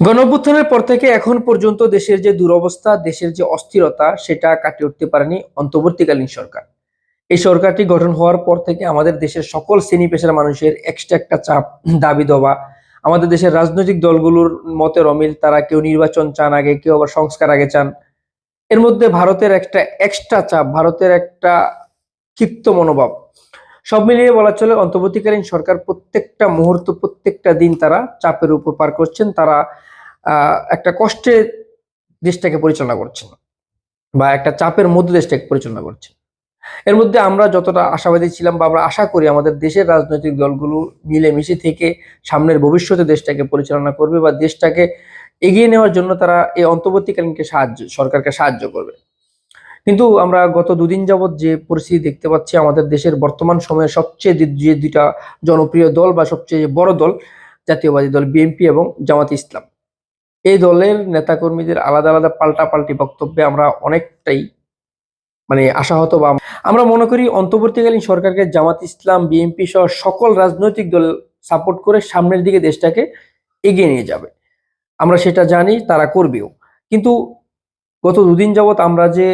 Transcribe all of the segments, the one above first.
গণঅভ্যুত্থানের পর থেকে এখন পর্যন্ত দেশের যে দুরবস্থা, দেশের যে অস্থিরতা, সেটা কাটিয়ে উঠতে পারেনি অন্তর্বর্তীকালীন সরকার। এই সরকারটি গঠন হওয়ার পর থেকে আমাদের দেশের সকল শ্রেণি পেশার মানুষের এক্সট্রা একটা চাপ, দাবি দেওয়া আমাদের দেশের রাজনৈতিক দলগুলোর মতের অমিল, তারা কেউ নির্বাচন চান আগে, কেউ আবার সংস্কার আগে চান। এর মধ্যে ভারতের একটা এক্সট্রা চাপ, ভারতের একটা ক্ষিপ্ত মনোভাব। সব মিলিয়ে বলা চলে অন্তর্বর্তীকালীন সরকার প্রত্যেকটা মুহূর্ত, প্রত্যেকটা দিন তারা চাপের উপর পার করছেন, তারা একটা কষ্টে দেশটাকে পরিচালনা করছেন বা একটা চাপের মধ্যে দেশটাকে পরিচালনা করছেন। এর মধ্যে আমরা যতটা আশাবাদী ছিলাম বা আমরা আশা করি আমাদের দেশের রাজনৈতিক দলগুলো মিলেমিশে থেকে সামনের ভবিষ্যতে দেশটাকে পরিচালনা করবে বা দেশটাকে এগিয়ে নেওয়ার জন্য তারা এই অন্তর্বর্তীকালীনকে সাহায্য, সরকারকে সাহায্য করবে। কিন্তু আমরা গত দুদিন যাবৎ যে পরিস্থিতি দেখতে পাচ্ছি, আমাদের দেশের বর্তমান সময়ে সবচেয়ে যে দুইটা জনপ্রিয় দল বা সবচেয়ে বড় দল জাতীয়বাদী দল বিএনপি এবং জামাত ইসলাম। এই দলের নেতাকর্মীদের আলাদা আলাদা পাল্টাপাল্টি বক্তব্যে আমরা অনেকটাই মানে আশাহত বা আমরা মনে করি অন্তর্বর্তীকালীন সরকারকে জামাত ইসলাম, বিএনপি সহ সকল রাজনৈতিক দল সাপোর্ট করে সামনের দিকে দেশটাকে এগিয়ে নিয়ে যাবে। আমরা সেটা জানি, তারা করবেও। কিন্তু গত দুদিন যাবৎ আমরা যে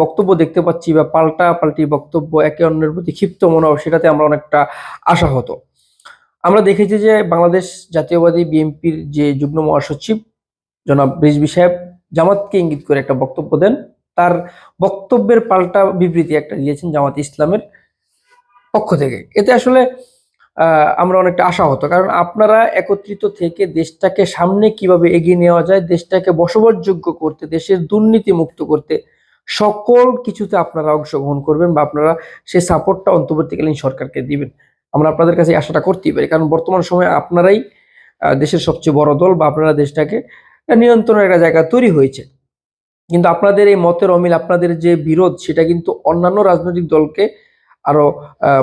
বক্তব্য দেখতে পাচ্ছি বা পাল্টা পাল্টি বক্তব্য একে অন্যের প্রতি ক্ষিপ্ত মনোভাব, সেটাতে আমরা অনেকটা আশা হতো আমরা দেখেছি যে বাংলাদেশ জাতীয়বাদী বিএনপির যে যুগ্ম মহাসচিব জনাব রিজবি সাহেব জামাতকে ইঙ্গিত করে একটা বক্তব্য দেন। তার বক্তব্যের পাল্টা বিবৃতি একটা দিয়েছেন জামাত ইসলামের পক্ষ থেকে। এতে আসলে আমরা অনেকটা আশা হতো কারণ আপনারা একত্রিত থেকে দেশটাকে সামনে কীভাবে এগিয়ে নেওয়া যায়, দেশটাকে বসবাসযোগ্য করতে, দেশের দুর্নীতি মুক্ত করতে সকল কিছুতে আপনারা অংশগ্রহণ করবেন বা আপনারা সেই সাপোর্টটা অন্তর্বর্তীকালীন সরকারকে দিবেন। আমরা আপনাদের কাছে আশাটা করতেই পারি, কারণ বর্তমান সময়ে আপনারাই দেশের সবচেয়ে বড় দল বা আপনারা দেশটাকে নিয়ন্ত্রণের একটা জায়গা তৈরি হয়েছে। কিন্তু আপনাদের এই মতের অমিল, আপনাদের যে বিরোধ, সেটা কিন্তু অন্যান্য রাজনৈতিক দলকে আরও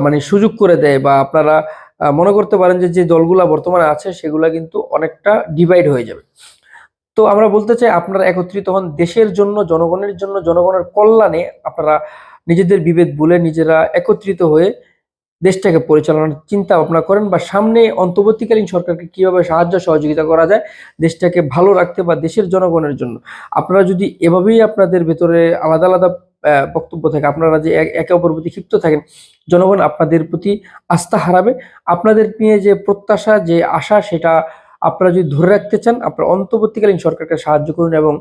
মানে সুযোগ করে দেয় বা আপনারা মনে করতে পারেন যে যে দলগুলা বর্তমানে আছে, সেগুলা কিন্তু অনেকটা ডিভাইড হয়ে যাবে। তো আমরা বলতে চাই আপনারা একত্রিত হন দেশের জন্য, জনগণের জন্য, জনগণের কল্যাণে আপনারা নিজেদের বিভেদ বলে নিজেরা একত্রিত হয়ে দেশটাকে পরিচালনার চিন্তা ভাবনা করেন বা সামনে অন্তর্বর্তীকালীন সরকারকে কীভাবে সাহায্য, সহযোগিতা করা যায় দেশটাকে ভালো রাখতে বা দেশের জনগণের জন্য। আপনারা যদি এভাবেই আপনাদের ভেতরে আলাদা আলাদা বক্তব্য থাকে, আপনারা যে একে অপরের প্রতি ক্ষিপ্ত থাকেন, জনগণ আপনাদের প্রতি আস্থা হারাবে। আপনাদের নিয়ে যে প্রত্যাশা, যে আশা, সেটা আপনারা যদি ধরে রাখতে চান, আপনারা অন্তর্বর্তীকালীন সরকারকে সাহায্য করুন এবং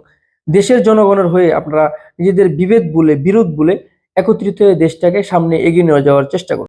দেশের জনগণের হয়ে আপনারা নিজেদের বিভেদ বলে, বিরোধ বলে একত্রিত হয়ে দেশটাকে সামনে এগিয়ে নিয়ে যাওয়ার চেষ্টা করুন।